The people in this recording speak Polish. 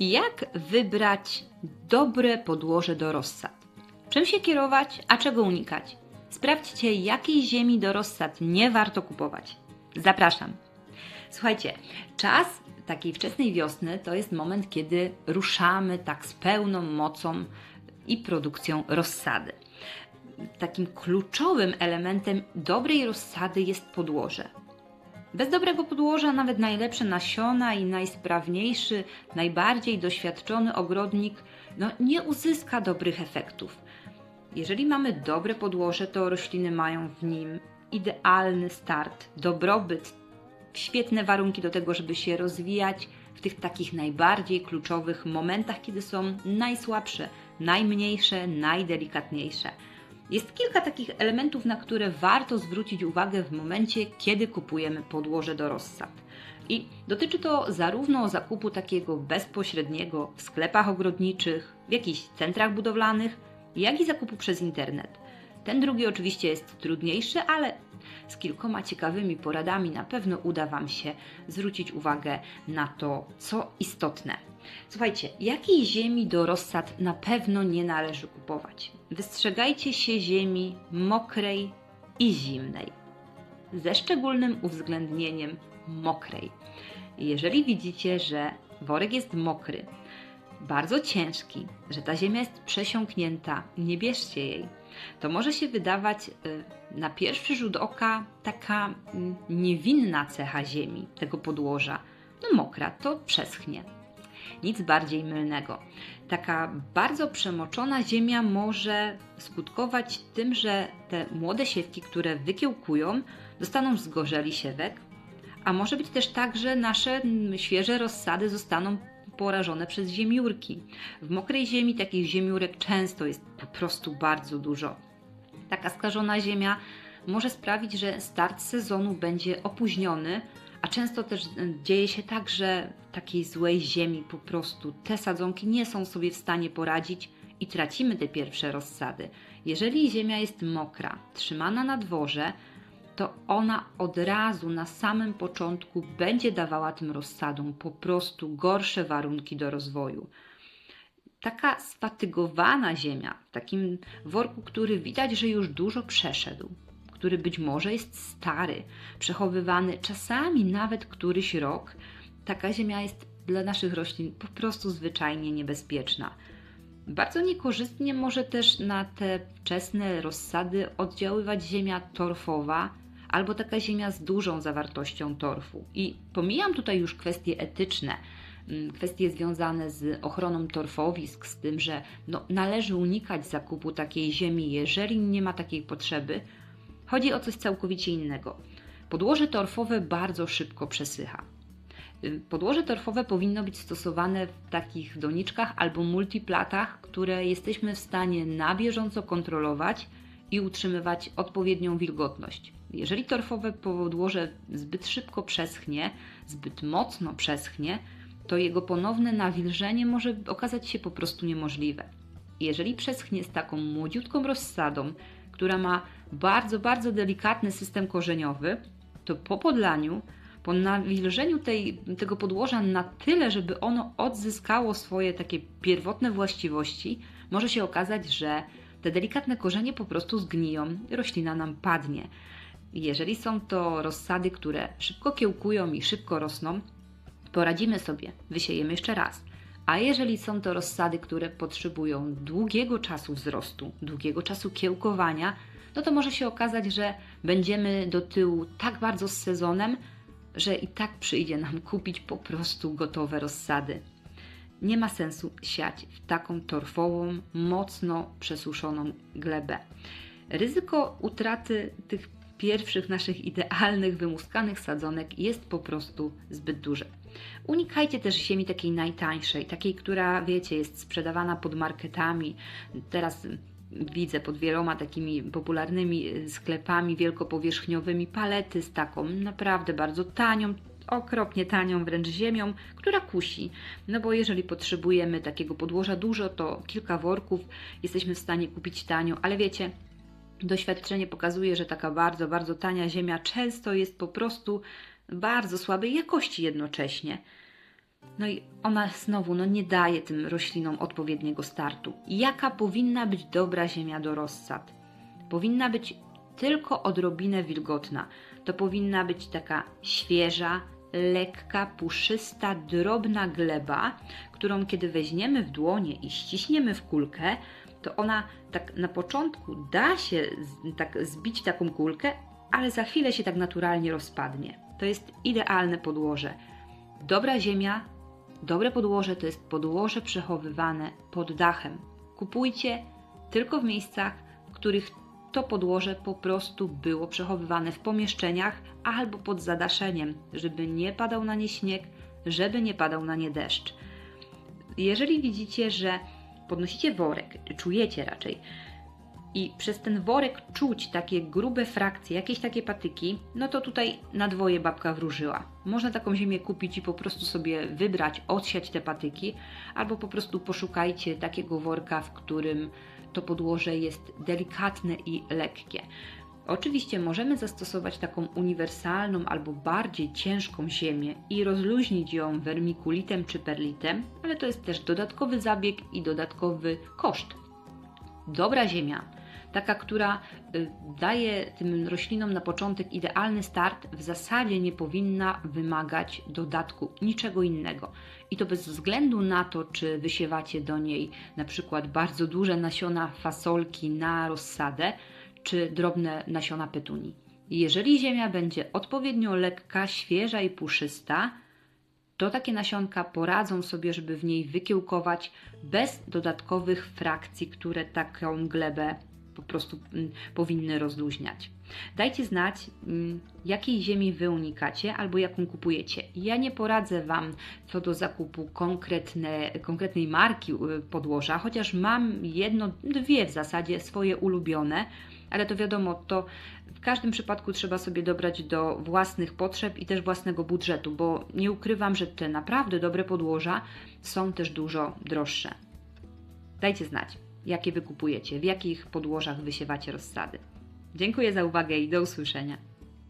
Jak wybrać dobre podłoże do rozsad? Czym się kierować, a czego unikać? Sprawdźcie, jakiej ziemi do rozsad nie warto kupować. Zapraszam. Słuchajcie, czas takiej wczesnej wiosny to jest moment, kiedy ruszamy tak z pełną mocą i produkcją rozsady. Takim kluczowym elementem dobrej rozsady jest podłoże. Bez dobrego podłoża nawet najlepsze nasiona i najsprawniejszy, najbardziej doświadczony ogrodnik no, nie uzyska dobrych efektów. Jeżeli mamy dobre podłoże, to rośliny mają w nim idealny start, dobrobyt, świetne warunki do tego, żeby się rozwijać w tych takich najbardziej kluczowych momentach, kiedy są najsłabsze, najmniejsze, najdelikatniejsze. Jest kilka takich elementów, na które warto zwrócić uwagę w momencie, kiedy kupujemy podłoże do rozsad. I dotyczy to zarówno zakupu takiego bezpośredniego w sklepach ogrodniczych, w jakichś centrach budowlanych, jak i zakupu przez internet. Ten drugi oczywiście jest trudniejszy, ale z kilkoma ciekawymi poradami na pewno uda Wam się zwrócić uwagę na to, co istotne. Słuchajcie, jakiej ziemi do rozsad na pewno nie należy kupować? Wystrzegajcie się ziemi mokrej i zimnej, ze szczególnym uwzględnieniem mokrej. Jeżeli widzicie, że worek jest mokry, bardzo ciężki, że ta ziemia jest przesiąknięta, nie bierzcie jej. To może się wydawać y, na pierwszy rzut oka taka mm, niewinna cecha ziemi, tego podłoża. No mokra, to przeschnie. Nic bardziej mylnego. Taka bardzo przemoczona ziemia może skutkować tym, że te młode siewki, które wykiełkują, dostaną zgorzeli siewek, a może być też tak, że nasze świeże rozsady zostaną porażone przez ziemiurki. W mokrej ziemi takich ziemiurek często jest po prostu bardzo dużo. Taka skażona ziemia może sprawić, że start sezonu będzie opóźniony, a często też e, dzieje się tak, że w takiej złej ziemi po prostu te sadzonki nie są sobie w stanie poradzić i tracimy te pierwsze rozsady. Jeżeli ziemia jest mokra, trzymana na dworze, to ona od razu na samym początku będzie dawała tym rozsadom po prostu gorsze warunki do rozwoju. Taka sfatygowana ziemia, w takim worku, który widać, że już dużo przeszedł, który być może jest stary, przechowywany czasami nawet któryś rok, taka ziemia jest dla naszych roślin po prostu zwyczajnie niebezpieczna. Bardzo niekorzystnie może też na te wczesne rozsady oddziaływać ziemia torfowa, albo taka ziemia z dużą zawartością torfu. I pomijam tutaj już kwestie etyczne, mm, kwestie związane z ochroną torfowisk, z tym, że no, należy unikać zakupu takiej ziemi, jeżeli nie ma takiej potrzeby. Chodzi o coś całkowicie innego. Podłoże torfowe bardzo szybko przesycha. Y, podłoże torfowe powinno być stosowane w takich doniczkach albo multiplatach, które jesteśmy w stanie na bieżąco kontrolować i utrzymywać odpowiednią wilgotność. Jeżeli torfowe podłoże zbyt szybko przeschnie, zbyt mocno przeschnie, to jego ponowne nawilżenie może okazać się po prostu niemożliwe. Jeżeli przeschnie z taką młodziutką rozsadą, która ma bardzo, bardzo delikatny system korzeniowy, to po podlaniu, po nawilżeniu tej, tego podłoża na tyle, żeby ono odzyskało swoje takie pierwotne właściwości, może się okazać, że te delikatne korzenie po prostu zgniją i roślina nam padnie. Jeżeli są to rozsady, które szybko kiełkują i szybko rosną, poradzimy sobie, wysiejemy jeszcze raz. A jeżeli są to rozsady, które potrzebują długiego czasu wzrostu, długiego czasu kiełkowania, no to może się okazać, że będziemy do tyłu tak bardzo z sezonem, że i tak przyjdzie nam kupić po prostu gotowe rozsady. Nie ma sensu siać w taką torfową, mocno przesuszoną glebę. Ryzyko utraty tych pierwszych naszych idealnych, wymuskanych sadzonek jest po prostu zbyt duże. Unikajcie też ziemi takiej najtańszej, takiej, która wiecie, jest sprzedawana pod marketami. Teraz widzę pod wieloma takimi popularnymi sklepami wielkopowierzchniowymi palety z taką naprawdę bardzo tanią, okropnie tanią wręcz ziemią, która kusi. No bo jeżeli potrzebujemy takiego podłoża dużo, to kilka worków jesteśmy w stanie kupić tanio, ale wiecie, Doświadczenie pokazuje, że taka bardzo, bardzo tania ziemia często jest po prostu bardzo słabej jakości jednocześnie. No i ona znowu no nie daje tym roślinom odpowiedniego startu. Jaka powinna być dobra ziemia do rozsad? Powinna być tylko odrobinę wilgotna. To powinna być taka świeża, lekka, puszysta, drobna gleba, którą kiedy weźmiemy w dłonie i ściśniemy w kulkę, to ona tak na początku da się tak zbić taką kulkę, ale za chwilę się tak naturalnie rozpadnie. To jest idealne podłoże. Dobra ziemia, dobre podłoże to jest podłoże przechowywane pod dachem. Kupujcie tylko w miejscach, w których to podłoże po prostu było przechowywane w pomieszczeniach albo pod zadaszeniem, żeby nie padał na nie śnieg, żeby nie padał na nie deszcz. Jeżeli widzicie, że podnosicie worek, czujecie raczej, i przez ten worek czuć takie grube frakcje, jakieś takie patyki, no to tutaj na dwoje babka wróżyła. Można taką ziemię kupić i po prostu sobie wybrać, odsiać te patyki, albo po prostu poszukajcie takiego worka, w którym to podłoże jest delikatne i lekkie. Oczywiście możemy zastosować taką uniwersalną albo bardziej ciężką ziemię i rozluźnić ją wermikulitem czy perlitem, ale to jest też dodatkowy zabieg i dodatkowy koszt. Dobra ziemia, taka, która y, daje tym roślinom na początek idealny start, w zasadzie nie powinna wymagać dodatku niczego innego. I to bez względu na to, czy wysiewacie do niej na przykład bardzo duże nasiona fasolki na rozsadę, czy drobne nasiona petuni. Jeżeli ziemia będzie odpowiednio lekka, świeża i puszysta, to takie nasionka poradzą sobie, żeby w niej wykiełkować bez dodatkowych frakcji, które taką glebę po prostu mm, powinny rozluźniać. Dajcie znać, mm, jakiej ziemi wy unikacie albo jaką kupujecie. Ja nie poradzę Wam co do zakupu konkretne, konkretnej marki y, podłoża, chociaż mam jedno, dwie w zasadzie swoje ulubione, ale to wiadomo, to w każdym przypadku trzeba sobie dobrać do własnych potrzeb i też własnego budżetu, bo nie ukrywam, że te naprawdę dobre podłoża są też dużo droższe. Dajcie znać jakie wykupujecie, w jakich podłożach wysiewacie rozsady. Dziękuję za uwagę i do usłyszenia.